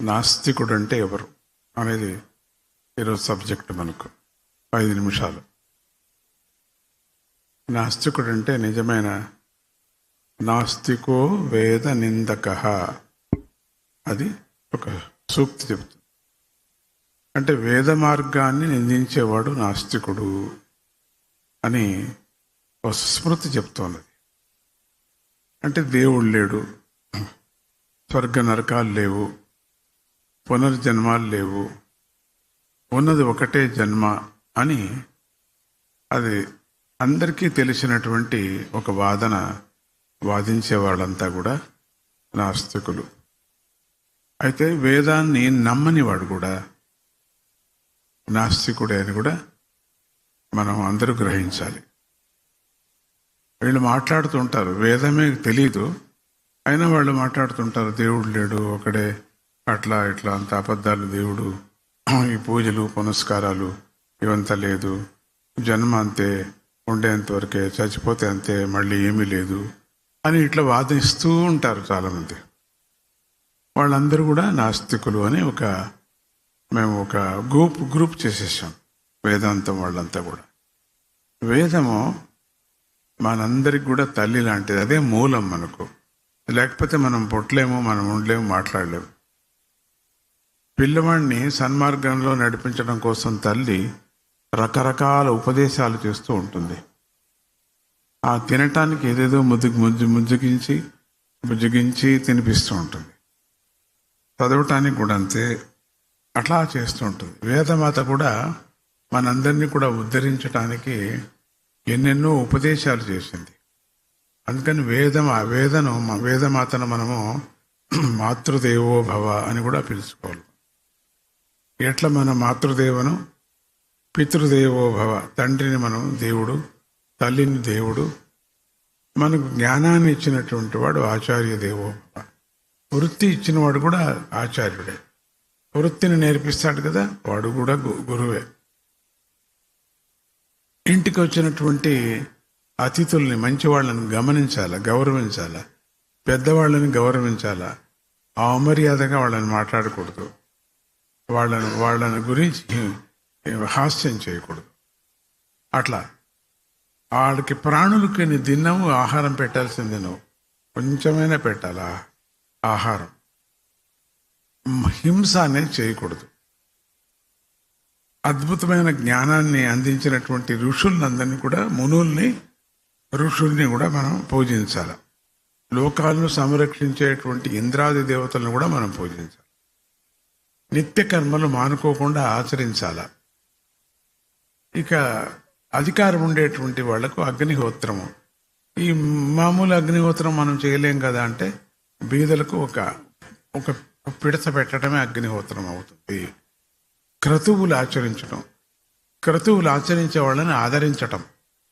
నాస్తికుడు అంటే ఎవరు అనేది ఈరోజు సబ్జెక్ట్ మనకు. ఐదు నిమిషాలు. నాస్తికుడు అంటే నిజమైన నాస్తికో వేద నిందక. అది ఒక సూక్తి చెబుతుంది. అంటే వేద మార్గాన్ని నిందించేవాడు నాస్తికుడు అని ఒక స్మృతి చెప్తోంది. అంటే దేవుడు లేడు. స్వర్గ నరకాలు లేవు. పునర్జన్మాలు లేవు ఉన్నది ఒకటే జన్మ అని అది అందరికీ తెలిసినటువంటి ఒక వాదన వాదించే వాళ్ళంతా కూడా నాస్తికులు. అయితే వేదాన్ని నమ్మని వాడు కూడా నాస్తికుడే అని కూడా మనం అందరూ గ్రహించాలి. వీళ్ళు మాట్లాడుతుంటారు వేదమే తెలీదు. అయినా వాళ్ళు మాట్లాడుతుంటారు దేవుడు లేడు ఒకడే అట్లా ఇట్లా అంత అబద్ధాలు దేవుడు ఈ పూజలు పునస్కారాలు ఇవంతా లేదు. జన్మ అంతే ఉండేంత వరకే చచ్చిపోతే అంతే మళ్ళీ ఏమీ లేదు అని ఇట్లా వాదిస్తూ ఉంటారు చాలామంది. వాళ్ళందరూ కూడా నాస్తికులు అని ఒక మేము ఒక గ్రూప్ గ్రూప్ చేసేసాం వేదాంతం వాళ్ళంతా కూడా. వేదము మనందరికి కూడా తల్లి లాంటిది అదే మూలం మనకు. లేకపోతే మనం పుట్టలేము మనం ఉండలేము మాట్లాడలేము. పిల్లవాడిని సన్మార్గంలో నడిపించడం కోసం తల్లి రకరకాల ఉపదేశాలు చేస్తూ ఉంటుంది. ఆ తినటానికి ఏదేదో ముద్దు ముజ్జు ముజ్జుగించి బుజ్జగించి తినిపిస్తూ ఉంటుంది. చదవటానికి కూడా అంతే అట్లా చేస్తూ ఉంటుంది. వేదమాత కూడా మనందరినీ కూడా ఉద్ధరించటానికి ఎన్నెన్నో ఉపదేశాలు చేసింది. అందుకని వేదం వేదను వేదమాతను మనము మాతృదేవో భవ అని కూడా పిలుచుకోవాలి. ఎట్ల మన మాతృదేవను పితృదేవోభవ తండ్రిని మనం దేవుడు తల్లిని దేవుడు. మనకు జ్ఞానాన్ని ఇచ్చినటువంటి వాడు ఆచార్య దేవోభవ వృత్తి ఇచ్చినవాడు కూడా ఆచార్యుడే. వృత్తిని నేర్పిస్తాడు కదా వాడు కూడా గు- గురువే. ఇంటికి వచ్చినటువంటి అతిథుల్ని మంచి వాళ్ళని గమనించాలా గౌరవించాలా? పెద్దవాళ్ళని గౌరవించాలా? అమర్యాదగా వాళ్ళని మాట్లాడకూడదు. వాళ్ళను వాళ్ళని గురించి హాస్యం చేయకూడదు. అట్లా. వాళ్ళకి ప్రాణులకి నీ దిన్నము ఆహారం పెట్టాల్సింది నువ్వు. కొంచెమైనా పెట్టాలా? ఆహారం. హింస అనేది చేయకూడదు. అద్భుతమైన జ్ఞానాన్ని అందించినటువంటి ఋషులందరినీ కూడా మునుల్ని ఋషుల్ని కూడా మనం పూజించాలి. లోకాలను సంరక్షించేటువంటి ఇంద్రాది దేవతలను కూడా మనం పూజించాలి. నిత్య కర్మలు మానుకోకుండా ఆచరించాల. ఇక అధికారం ఉండేటువంటి వాళ్ళకు అగ్నిహోత్రము. ఈ మామూలు అగ్నిహోత్రం మనం చేయలేం కదా అంటే బీదలకు ఒక ఒక పిడత పెట్టడమే అగ్నిహోత్రం అవుతుంది. క్రతువులు ఆచరించడం క్రతువులు ఆచరించే వాళ్ళని ఆదరించటం.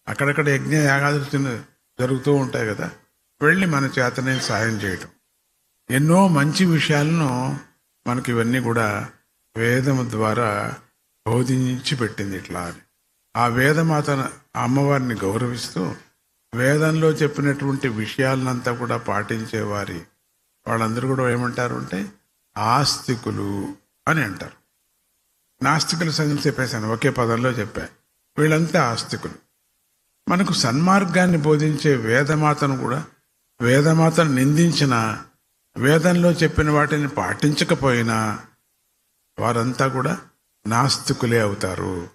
అక్కడక్కడ యజ్ఞ యాగాదులు జరుగుతూ ఉంటాయి కదా వెళ్ళి మన చేతనే సాయం చేయటం. ఎన్నో మంచి విషయాలను మనకి ఇవన్నీ కూడా వేదము ద్వారా బోధించి పెట్టింది ఇట్లా అని. ఆ వేదమాత అమ్మవారిని గౌరవిస్తూ వేదంలో చెప్పినటువంటి విషయాలనంతా కూడా పాటించేవారి వాళ్ళందరూ కూడా ఏమంటారు అంటే ఆస్తికులు అని అంటారు. నాస్తికుల సంగతి చెప్పేశాను ఒకే పదంలో చెప్పా. వీళ్ళంతా ఆస్తికులు. మనకు సన్మార్గాన్ని బోధించే వేదమాతను కూడా వేదమాతను నిందించిన వేదంలో చెప్పిన వాటిని పాటించకపోయినా వారంతా కూడా నాస్తికులే అవుతారు.